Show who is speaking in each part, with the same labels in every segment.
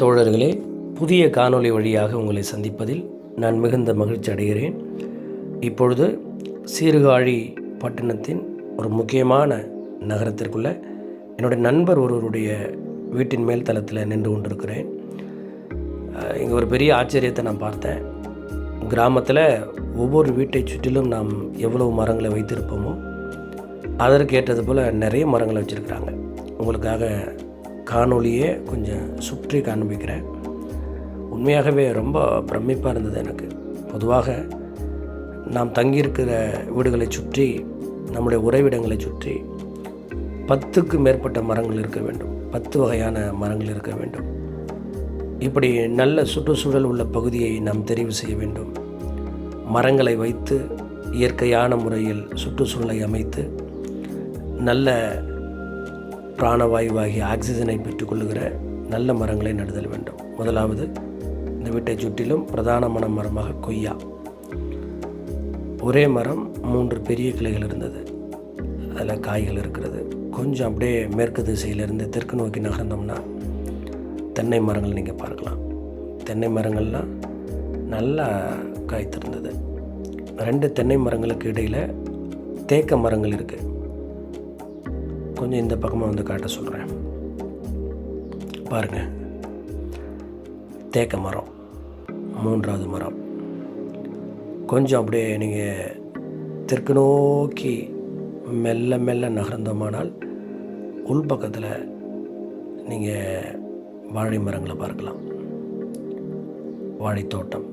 Speaker 1: தோழர்களே புதிய காணொளி வழியாக உங்களை சந்திப்பதில் நான் மிகுந்த மகிழ்ச்சி அடைகிறேன். இப்பொழுது சீர்காழி பட்டணத்தின் ஒரு முக்கியமான நகரத்திற்குள்ள என்னுடைய நண்பர் ஒருவருடைய வீட்டின் மேல் தளத்தில் நின்று கொண்டிருக்கிறேன். இங்கே ஒரு பெரிய ஆச்சரியத்தை நான் பார்த்தேன். கிராமத்தில் ஒவ்வொரு வீட்டை சுற்றிலும் நாம் எவ்வளவு மரங்களை வைத்திருப்போமோ அதற்கு ஏற்றது போல் நிறைய மரங்களை வச்சுருக்குறாங்க. உங்களுக்காக காணொலியே கொஞ்சம் சுற்றி காண்பிக்கிறேன். உண்மையாகவே ரொம்ப பிரமிப்பாக இருந்தது எனக்கு. பொதுவாக நாம் தங்கியிருக்கிற வீடுகளை சுற்றி நம்முடைய உறைவிடங்களை சுற்றி பத்துக்கு மேற்பட்ட மரங்கள் இருக்க வேண்டும். பத்து வகையான மரங்கள் இருக்க வேண்டும். இப்படி நல்ல சுற்றுச்சூழல் உள்ள பகுதியை நாம் தெரிவு செய்ய வேண்டும். மரங்களை வைத்து இயற்கையான முறையில் சுற்றுச்சூழலை அமைத்து நல்ல பிராணவாயுவாகிய ஆக்சிஜனை பெற்றுக்கொள்ளுகிற நல்ல மரங்களை நடுதல் வேண்டும். முதலாவது இந்த வீட்டை சுற்றிலும் பிரதானமான மரமாக கொய்யா. ஒரே மரம் மூன்று பெரிய கிளைகள் இருந்தது. அதில் காய்கள் இருக்கிறது. கொஞ்சம் அப்படியே மேற்கு திசையிலிருந்து தெற்கு நோக்கி நகர்ந்தோம்னா தென்னை மரங்கள் நீங்கள் பார்க்கலாம். தென்னை மரங்கள்லாம் நல்லா காய்த்திருந்தது ரெண்டு தென்னை மரங்களுக்கு இடையில் தேக்க மரங்கள் இருக்குது கொஞ்சம் இந்த பக்கமாக வந்து காட்ட சொல்கிறேன் பாருங்கள் தேக்க மரம். மூன்றாவது மரம். கொஞ்சம் அப்படியே நீங்கள் தெற்கு நோக்கி மெல்ல மெல்ல நகர்ந்தோமானால் உள்பக்கத்தில் நீங்கள் வாழை மரங்களை பார்க்கலாம். வாழைத்தோட்டம்.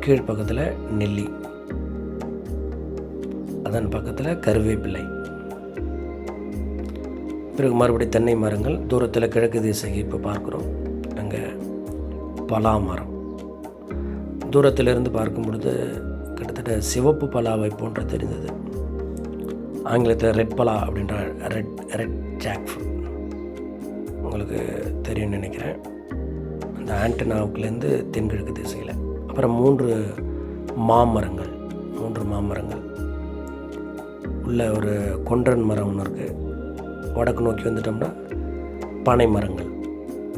Speaker 1: கீழ்ப்பக்கத்தில் நெல்லி. அதன் பக்கத்தில் கருவேப்பிலை. பிறகு மறுபடியும் தென்னை மரங்கள் தூரத்தில் கிழக்கு திசை இப்போ பார்க்குறோம். அங்கே பலா மரம். தூரத்திலிருந்து பார்க்கும் பொழுது கிட்டத்தட்ட சிவப்பு பலாவை போன்ற தெரிந்தது. ஆங்கிலத்தில் ரெட் பலா அப்படின்ற ரெட் ரெட் ஜாக் உங்களுக்கு தெரியும்னு நினைக்கிறேன். அந்த ஆண்டனாவுக்குலேருந்து தென்கிழக்கு திசையில். அப்புறம் மூன்று மாமரங்கள் மூன்று மாமரங்கள். உள்ளே ஒரு கொன்றன் மரம் ஒன்று இருக்குது வடக்கு நோக்கி வந்துட்டோம்னா பனை மரங்கள்.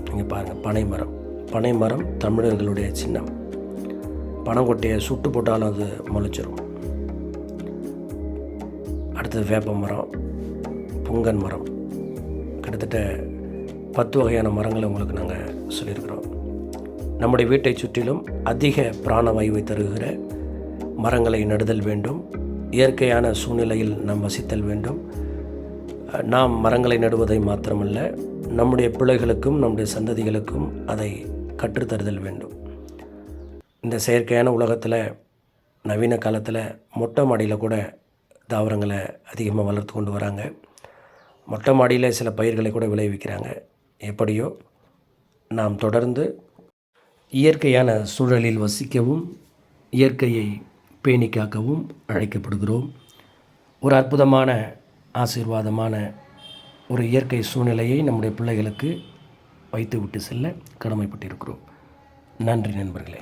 Speaker 1: நீங்கள் பாருங்கள் பனை மரம். பனை மரம் தமிழர்களுடைய சின்னம். பனங்கொட்டையை சுட்டு போட்டாலும் அது முளைச்சிரும். அடுத்தது வேப்ப மரம் புங்கன் மரம். கிட்டத்தட்ட பத்து வகையான மரங்களை உங்களுக்கு நாங்கள் சொல்லியிருக்கிறோம். நம்முடைய வீட்டை சுற்றிலும் அதிக பிராணவாயுவை தருகிற மரங்களை நடுதல் வேண்டும். இயற்கையான சூழ்நிலையில் நாம் வசித்தல் வேண்டும். நாம் மரங்களை நடுவதை மாத்திரமல்ல நம்முடைய பிள்ளைகளுக்கும் நம்முடைய சந்ததிகளுக்கும் அதை கற்றுத்தருதல் வேண்டும். இந்த செயற்கையான உலகத்தில் நவீன காலத்தில் மொட்டை மாடியில் கூட தாவரங்களை அதிகமாக வளர்த்து கொண்டு வராங்க. மொட்டை மாடியில் சில பயிர்களை கூட விளைவிக்கிறாங்க. எப்படியோ நாம் தொடர்ந்து இயற்கையான சூழலில் வசிக்கவும் இயற்கையை பேணிக்காக்கவும் அழைக்கப்படுகிறோம். ஒரு அற்புதமான ஆசீர்வாதமான ஒரு இயற்கை சூழ்நிலையை நம்முடைய பிள்ளைகளுக்கு வைத்து விட்டு செல்ல கடமைப்பட்டிருக்கிறோம். நன்றி நண்பர்களே.